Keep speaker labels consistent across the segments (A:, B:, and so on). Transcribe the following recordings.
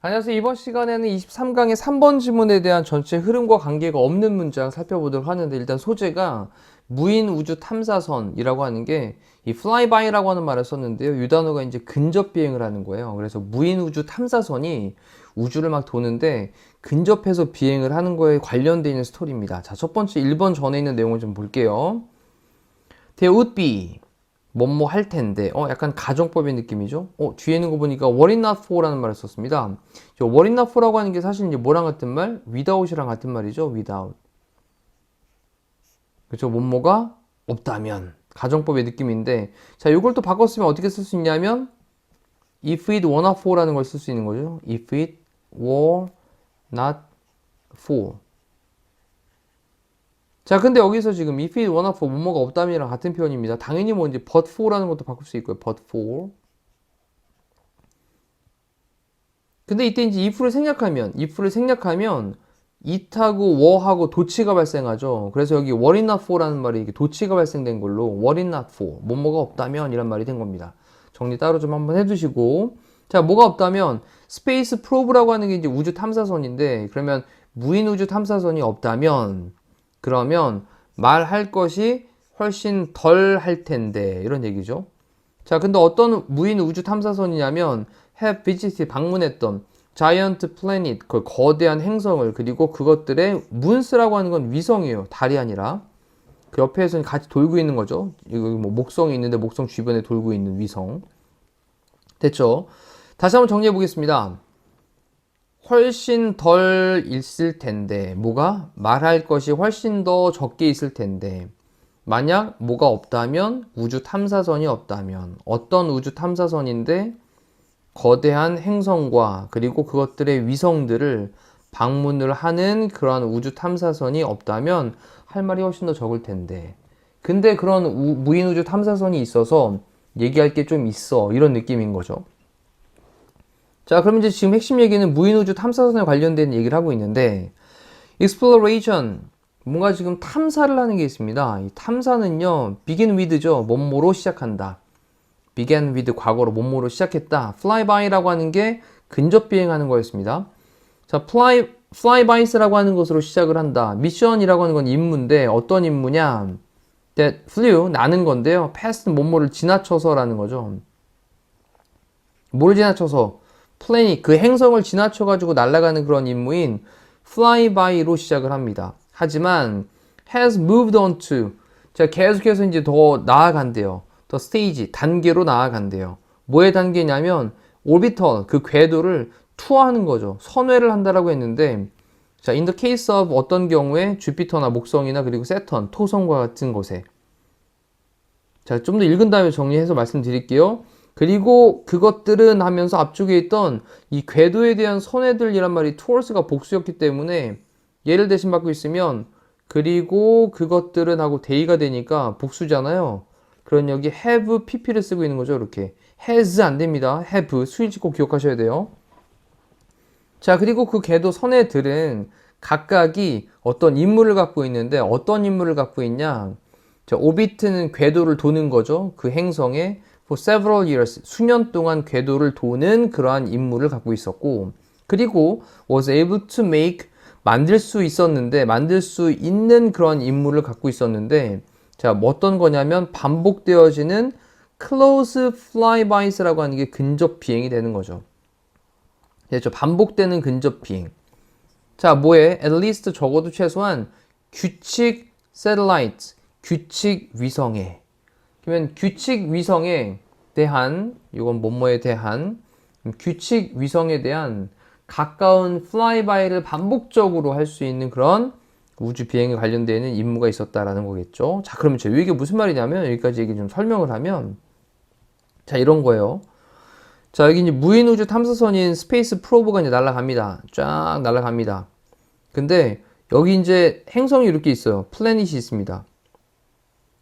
A: 안녕하세요. 이번 시간에는 23강의 3번 지문에 대한 전체 흐름과 관계가 없는 문장 살펴보도록 하는데 일단 소재가 무인 우주 탐사선이라고 하는 게 이 flyby라고 하는 말을 썼는데요. 이 단어가 이제 근접 비행을 하는 거예요. 그래서 무인 우주 탐사선이 우주를 막 도는데 근접해서 비행을 하는 거에 관련되어 있는 스토리입니다. 자, 첫 번째 1번 전에 있는 내용을 좀 볼게요. There would be 뭐뭐 할 텐데 어 약간 가정법의 느낌이죠. 어 뒤에 있는 거 보니까 what it not for라는 말을 썼습니다. 저 what it not for라고 하는 게 사실 이제 뭐랑 같은 말? without이랑 같은 말이죠. without. 그렇죠. 뭐뭐가 없다면 가정법의 느낌인데 자 이걸 또 바꿨으면 어떻게 쓸 수 있냐면 if it were not for라는 걸 쓸 수 있는 거죠. if it were not for 자, 근데 여기서 지금 if it were not for 뭐뭐가 없다면이랑 같은 표현입니다. 당연히 뭐 이제 but for라는 것도 바꿀 수 있고요. but for. 근데 이때 이제 if를 생략하면 if를 생략하면 it하고 were하고 도치가 발생하죠. 그래서 여기 were not for라는 말이 이게 도치가 발생된 걸로 were not for 뭐뭐가 없다면 이란 말이 된 겁니다. 정리 따로 좀 한번 해두시고 자, 뭐가 없다면 스페이스 프로브라고 하는 게 이제 우주 탐사선인데 그러면 무인 우주 탐사선이 없다면 그러면 말할 것이 훨씬 덜 할 텐데 이런 얘기죠. 자, 근데 어떤 무인 우주 탐사선이냐면 have visited 방문했던 자이언트 플래닛 그 거대한 행성을 그리고 그것들의 문스라고 하는 건 위성이에요. 달이 아니라 그 옆에서 같이 돌고 있는 거죠. 이거 뭐 목성이 있는데 목성 주변에 돌고 있는 위성. 됐죠? 다시 한번 정리해 보겠습니다. 훨씬 덜 있을 텐데, 뭐가? 말할 것이 훨씬 더 적게 있을 텐데, 만약 뭐가 없다면, 우주 탐사선이 없다면, 어떤 우주 탐사선인데, 거대한 행성과 그리고 그것들의 위성들을 방문을 하는 그러한 우주 탐사선이 없다면, 할 말이 훨씬 더 적을 텐데. 근데 그런 우, 무인 우주 탐사선이 있어서 얘기할 게 좀 있어. 이런 느낌인 거죠. 자, 그럼 이제 지금 핵심 얘기는 무인 우주 탐사선에 관련된 얘기를 하고 있는데, exploration, 뭔가 지금 탐사를 하는 게 있습니다. 이 탐사는요, begin with죠. 뭐뭐로 시작한다. began with 과거로 뭐뭐로 시작했다. flyby라고 하는 게 근접 비행하는 거였습니다. 자, fly, flybys라고 하는 것으로 시작을 한다. 미션이라고 하는 건 임무인데, 어떤 임무냐? that flew, 나는 건데요. past 뭐뭐를 지나쳐서라는 거죠. 뭘 지나쳐서? 플래닛 그 행성을 지나쳐 가지고 날아가는 그런 임무인 flyby로 시작을 합니다. 하지만 has moved on to 자 계속해서 이제 더 나아간대요. 더 스테이지 단계로 나아간대요. 뭐의 단계냐면 오비터 그 궤도를 투어하는 거죠. 선회를 한다라고 했는데 자, in the case of 어떤 경우에 주피터나 목성이나 그리고 세턴, 토성과 같은 곳에 자, 좀 더 읽은 다음에 정리해서 말씀드릴게요. 그리고 그것들은 하면서 앞쪽에 있던 이 궤도에 대한 선회들이란 말이 towards가 복수였기 때문에 얘를 대신 받고 있으면 그리고 그것들은 하고 대의가 되니까 복수잖아요. 그런 여기 have pp를 쓰고 있는 거죠. 이렇게 has 안 됩니다. have 수일치 꼭 기억하셔야 돼요. 자 그리고 그 궤도 선회들은 각각이 어떤 임무를 갖고 있는데 어떤 임무를 갖고 있냐 자, 오비트는 궤도를 도는 거죠. 그 행성에 for several years, 수년 동안 궤도를 도는 그러한 임무를 갖고 있었고, 그리고 was able to make, 만들 수 있었는데, 만들 수 있는 그런 임무를 갖고 있었는데, 자, 뭐 어떤 거냐면 반복되어지는 close flybys라고 하는 게 근접 비행이 되는 거죠. 그렇죠. 반복되는 근접 비행. 자, 뭐에? at least 적어도 최소한 규칙 satellite, 규칙 위성에 그러면 규칙 위성에 대한 이건 뭐뭐에 대한 규칙 위성에 대한 가까운 플라이바이를 반복적으로 할 수 있는 그런 우주 비행에 관련되어 있는 임무가 있었다라는 거겠죠. 자, 그러면 저 이게 무슨 말이냐면 여기까지 얘기 좀 설명을 하면 자, 이런 거예요. 자, 여기 이제 무인 우주 탐사선인 스페이스 프로브가 이제 날아갑니다. 쫙 날아갑니다. 근데 여기 이제 행성이 이렇게 있어요. 플래닛이 있습니다.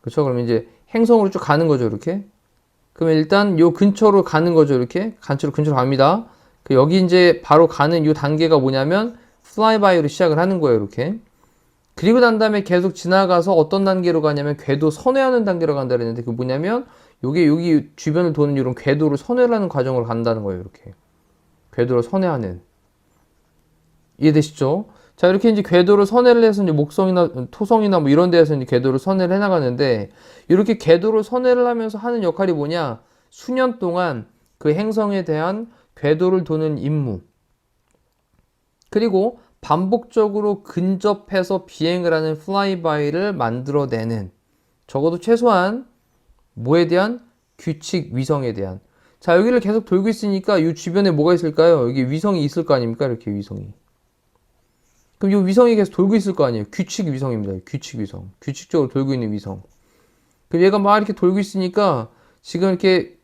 A: 그렇죠? 그러면 이제 행성으로 쭉 가는 거죠, 이렇게. 그러면 일단 요 근처로 가는 거죠, 이렇게. 근처로 근처로 갑니다. 그 여기 이제 바로 가는 요 단계가 뭐냐면 flyby로 시작을 하는 거예요, 이렇게. 그리고 난 다음에 계속 지나가서 어떤 단계로 가냐면 궤도 선회하는 단계로 간다 그랬는데 그 뭐냐면 요게 여기 주변을 도는 이런 궤도를 선회하는 과정으로 간다는 거예요. 이렇게 궤도를 선회하는 이해되시죠? 자 이렇게 이제 궤도를 선회를 해서 이제 목성이나 토성이나 뭐 이런 데에서 이제 궤도를 선회를 해 나가는데 이렇게 궤도를 선회를 하면서 하는 역할이 뭐냐? 수년 동안 그 행성에 대한 궤도를 도는 임무 그리고 반복적으로 근접해서 비행을 하는 플라이바이를 만들어내는 적어도 최소한 뭐에 대한 규칙 위성에 대한 자 여기를 계속 돌고 있으니까 이 주변에 뭐가 있을까요? 여기 위성이 있을 거 아닙니까? 이렇게 위성이 그럼 이 위성이 계속 돌고 있을 거 아니에요? 규칙 위성입니다. 규칙 위성 규칙적으로 돌고 있는 위성 그럼 얘가 막 이렇게 돌고 있으니까 지금 이렇게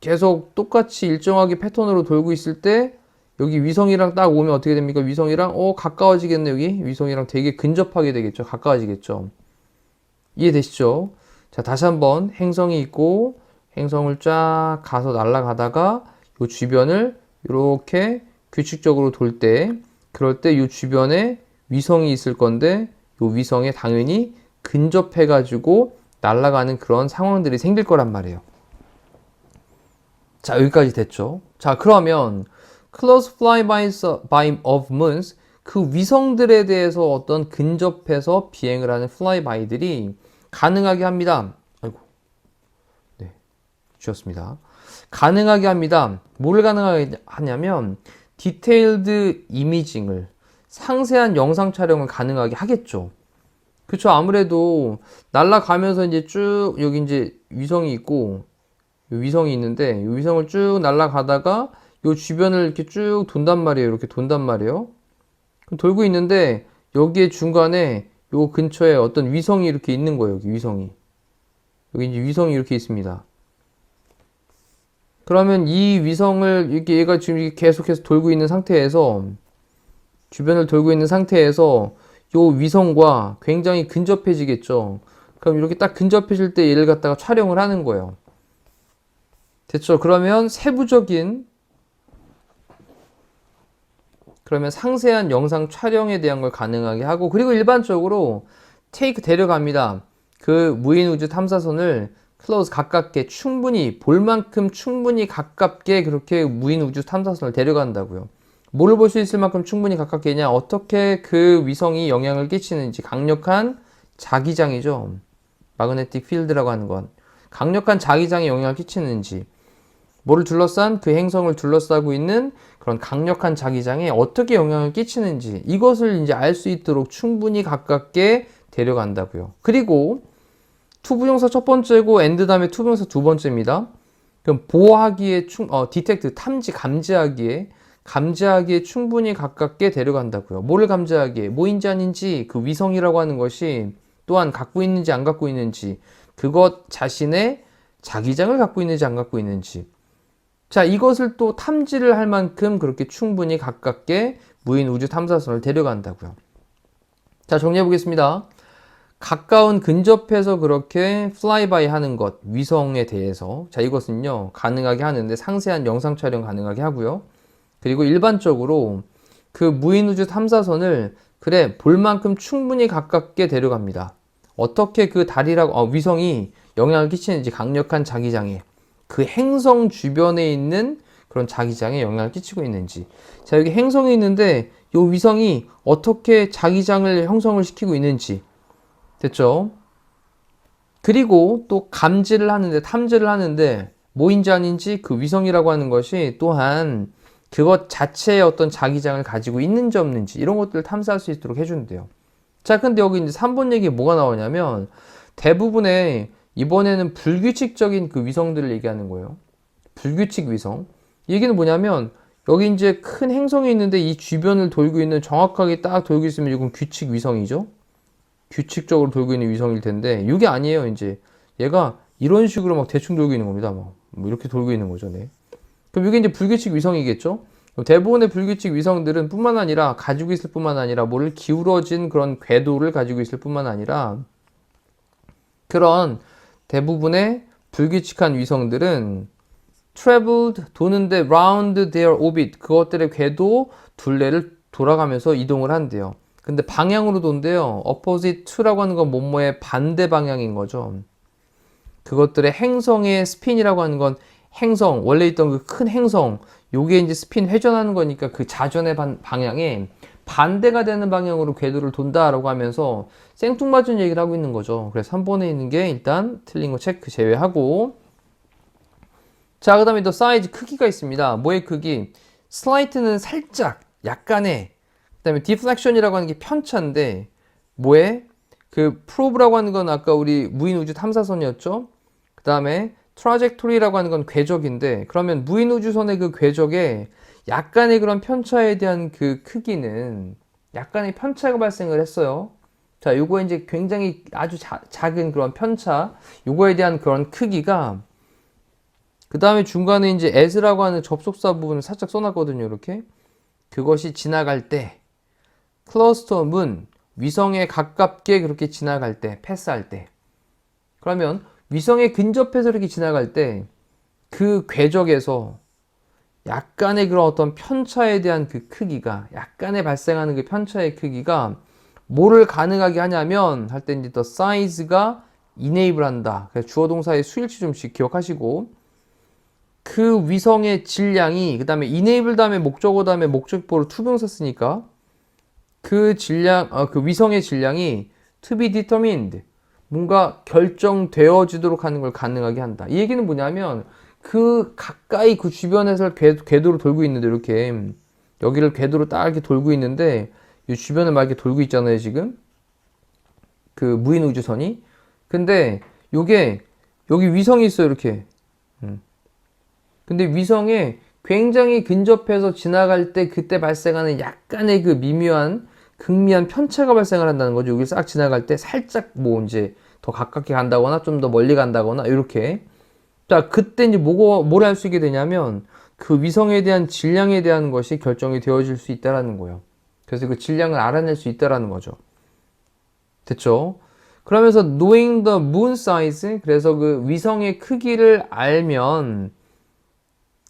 A: 계속 똑같이 일정하게 패턴으로 돌고 있을 때 여기 위성이랑 딱 오면 어떻게 됩니까? 위성이랑 어 가까워지겠네 여기 위성이랑 되게 근접하게 되겠죠. 가까워지겠죠. 이해되시죠? 자 다시 한번 행성이 있고 행성을 쫙 가서 날아가다가 요 주변을 이렇게 규칙적으로 돌때 그럴 때요 주변에 위성이 있을 건데 요 위성에 당연히 근접해 가지고 날아가는 그런 상황들이 생길 거란 말이에요. 자 여기까지 됐죠. 자 그러면 close flyby of moons 그 위성들에 대해서 어떤 근접해서 비행을 하는 flyby들이 가능하게 합니다. 아이고, 네, 주셨습니다. 가능하게 합니다. 뭘 가능하게 하냐면 디테일드 이미징을 상세한 영상 촬영을 가능하게 하겠죠. 그쵸 아무래도 날아가면서 이제 쭉 여기 이제 위성이 있고 위성이 있는데 이 위성을 쭉 날아가다가 요 주변을 이렇게 쭉 돈단 말이에요. 이렇게 돈단 말이에요. 돌고 있는데 여기에 중간에 요 근처에 어떤 위성이 이렇게 있는 거예요. 여기 위성이. 여기 이제 위성이 이렇게 있습니다. 그러면 이 위성을 이렇게 얘가 지금 계속해서 돌고 있는 상태에서 주변을 돌고 있는 상태에서 요 위성과 굉장히 근접해지겠죠. 그럼 이렇게 딱 근접해질 때 얘를 갖다가 촬영을 하는 거예요. 됐죠? 그러면 세부적인 그러면 상세한 영상 촬영에 대한 걸 가능하게 하고 그리고 일반적으로 테이크 데려갑니다. 그 무인 우주 탐사선을 클로즈 가깝게 충분히 볼 만큼 충분히 가깝게 그렇게 무인 우주 탐사선을 데려간다고요. 뭐를 볼 수 있을 만큼 충분히 가깝게냐 어떻게 그 위성이 영향을 끼치는지 강력한 자기장이죠. 마그네틱 필드라고 하는 건 강력한 자기장에 영향을 끼치는지 뭐를 둘러싼 그 행성을 둘러싸고 있는 그런 강력한 자기장에 어떻게 영향을 끼치는지 이것을 이제 알 수 있도록 충분히 가깝게 데려간다고요. 그리고 투부정사 첫 번째고 엔드 다음에 투부정사 두 번째입니다. 그럼 보호하기에 충, 어, 디텍트 탐지 감지하기에 감지하기에 충분히 가깝게 데려간다고요. 뭐를 감지하기에 뭐인지 아닌지 그 위성이라고 하는 것이 또한 갖고 있는지 안 갖고 있는지 그것 자신의 자기장을 갖고 있는지 안 갖고 있는지 자, 이것을 또 탐지를 할 만큼 그렇게 충분히 가깝게 무인 우주 탐사선을 데려간다고요. 자, 정리해 보겠습니다. 가까운 근접해서 그렇게 플라이바이 하는 것, 위성에 대해서. 자, 이것은요, 가능하게 하는데 상세한 영상 촬영 가능하게 하고요. 그리고 일반적으로 그 무인 우주 탐사선을 그래, 볼 만큼 충분히 가깝게 데려갑니다. 어떻게 그 달이라고, 어, 위성이 영향을 끼치는지 강력한 자기장에. 그 행성 주변에 있는 그런 자기장에 영향을 끼치고 있는지. 자, 여기 행성이 있는데 이 위성이 어떻게 자기장을 형성을 시키고 있는지. 됐죠? 그리고 또 감지를 하는데, 탐지를 하는데, 뭐인지 아닌지 그 위성이라고 하는 것이 또한 그것 자체의 어떤 자기장을 가지고 있는지 없는지 이런 것들을 탐사할 수 있도록 해준대요. 자, 근데 여기 이제 3번 얘기에 뭐가 나오냐면 대부분의 이번에는 불규칙적인 그 위성들을 얘기하는 거예요. 불규칙 위성. 이 얘기는 뭐냐면 여기 이제 큰 행성이 있는데 이 주변을 돌고 있는 정확하게 딱 돌고 있으면 이건 규칙 위성이죠. 규칙적으로 돌고 있는 위성일 텐데 이게 아니에요. 이제 얘가 이런 식으로 막 대충 돌고 있는 겁니다. 뭐, 뭐 이렇게 돌고 있는 거죠. 네. 그럼 이게 이제 불규칙 위성이겠죠. 대부분의 불규칙 위성들은 뿐만 아니라 가지고 있을 뿐만 아니라 뭐를 기울어진 그런 궤도를 가지고 있을 뿐만 아니라 그런 대부분의 불규칙한 위성들은 traveled 도는데 round their orbit 그것들의 궤도 둘레를 돌아가면서 이동을 한대요. 근데 방향으로 돈대요. opposite to라고 하는 건 뭐뭐의 반대 방향인 거죠. 그것들의 행성의 스핀이라고 하는 건 행성, 원래 있던 그 큰 행성, 요게 이제 스핀 회전하는 거니까 그 자전의 반- 방향에 반대가 되는 방향으로 궤도를 돈다라고 하면서 생뚱맞은 얘기를 하고 있는 거죠. 그래서 3번에 있는 게 일단 틀린 거 체크 제외하고 자, 그 다음에 또 사이즈 크기가 있습니다. 뭐의 크기? 슬라이트는 살짝, 약간의 그 다음에 디플렉션이라고 하는 게 편차인데 뭐에? 그 프로브라고 하는 건 아까 우리 무인 우주 탐사선이었죠? 그 다음에 트라젝토리라고 하는 건 궤적인데 그러면 무인 우주선의 그 궤적에 약간의 그런 편차에 대한 그 크기는 약간의 편차가 발생을 했어요. 자, 요거 이제 굉장히 아주 자- 작은 그런 편차, 요거에 대한 그런 크기가 그 다음에 중간에 이제 as라고 하는 접속사 부분을 살짝 써놨거든요. 이렇게. 그것이 지나갈 때, 클러스터 문, 위성에 가깝게 그렇게 지나갈 때, 패스할 때. 그러면 위성에 근접해서 이렇게 지나갈 때, 그 궤적에서 약간의 그런 어떤 편차에 대한 그 크기가, 약간의 발생하는 그 편차의 크기가 뭐를 가능하게 하냐면, 할 때 이제 더 size가 enable 한다. 주어 동사의 수일치 좀씩 기억하시고, 그 위성의 질량이 그 다음에 enable 다음에 목적어 다음에 목적보로 투명사 쓰니까 그 질량 어, 그 위성의 질량이 to be determined 뭔가 결정되어지도록 하는 걸 가능하게 한다. 이 얘기는 뭐냐면 그 가까이 그 주변에서 궤, 궤도로 돌고 있는데 이렇게 여기를 궤도로 딱 이렇게 돌고 있는데 이 주변을 막 이렇게 돌고 있잖아요 지금. 그 무인 우주선이. 근데 요게 여기 위성이 있어요 이렇게. 근데 위성에 굉장히 근접해서 지나갈 때 그때 발생하는 약간의 그 미묘한 극미한 편차가 발생을 한다는 거죠. 여기 싹 지나갈 때 살짝 뭐 이제 더 가깝게 간다거나 좀 더 멀리 간다거나 이렇게. 자, 그때 이제 뭐고 뭘 할 수 있게 되냐면 그 위성에 대한 질량에 대한 것이 결정이 되어질 수 있다라는 거예요. 그래서 그 질량을 알아낼 수 있다라는 거죠. 됐죠? 그러면서 knowing the moon size 그래서 그 위성의 크기를 알면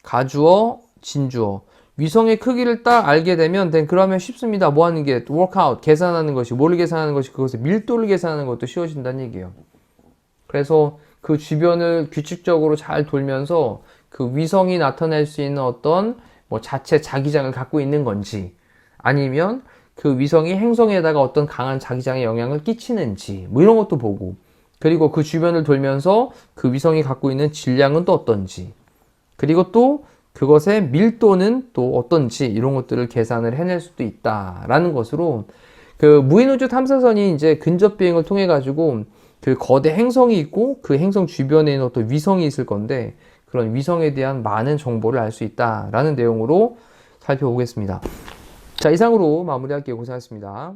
A: 가주어, 진주어. 위성의 크기를 딱 알게 되면 then 그러면 쉽습니다. 뭐 하는 게 workout 계산하는 것이 뭐를 계산하는 것이 그것의 밀도를 계산하는 것도 쉬워진다는 얘기예요. 그래서 그 주변을 규칙적으로 잘 돌면서 그 위성이 나타낼 수 있는 어떤 뭐 자체 자기장을 갖고 있는 건지 아니면 그 위성이 행성에다가 어떤 강한 자기장의 영향을 끼치는지 뭐 이런 것도 보고 그리고 그 주변을 돌면서 그 위성이 갖고 있는 질량은 또 어떤지 그리고 또 그것의 밀도는 또 어떤지 이런 것들을 계산을 해낼 수도 있다라는 것으로 그 무인우주 탐사선이 이제 근접 비행을 통해 가지고 그 거대 행성이 있고 그 행성 주변에 있는 어떤 위성이 있을 건데 그런 위성에 대한 많은 정보를 알 수 있다라는 내용으로 살펴보겠습니다. 자, 이상으로 마무리할게요. 고생하셨습니다.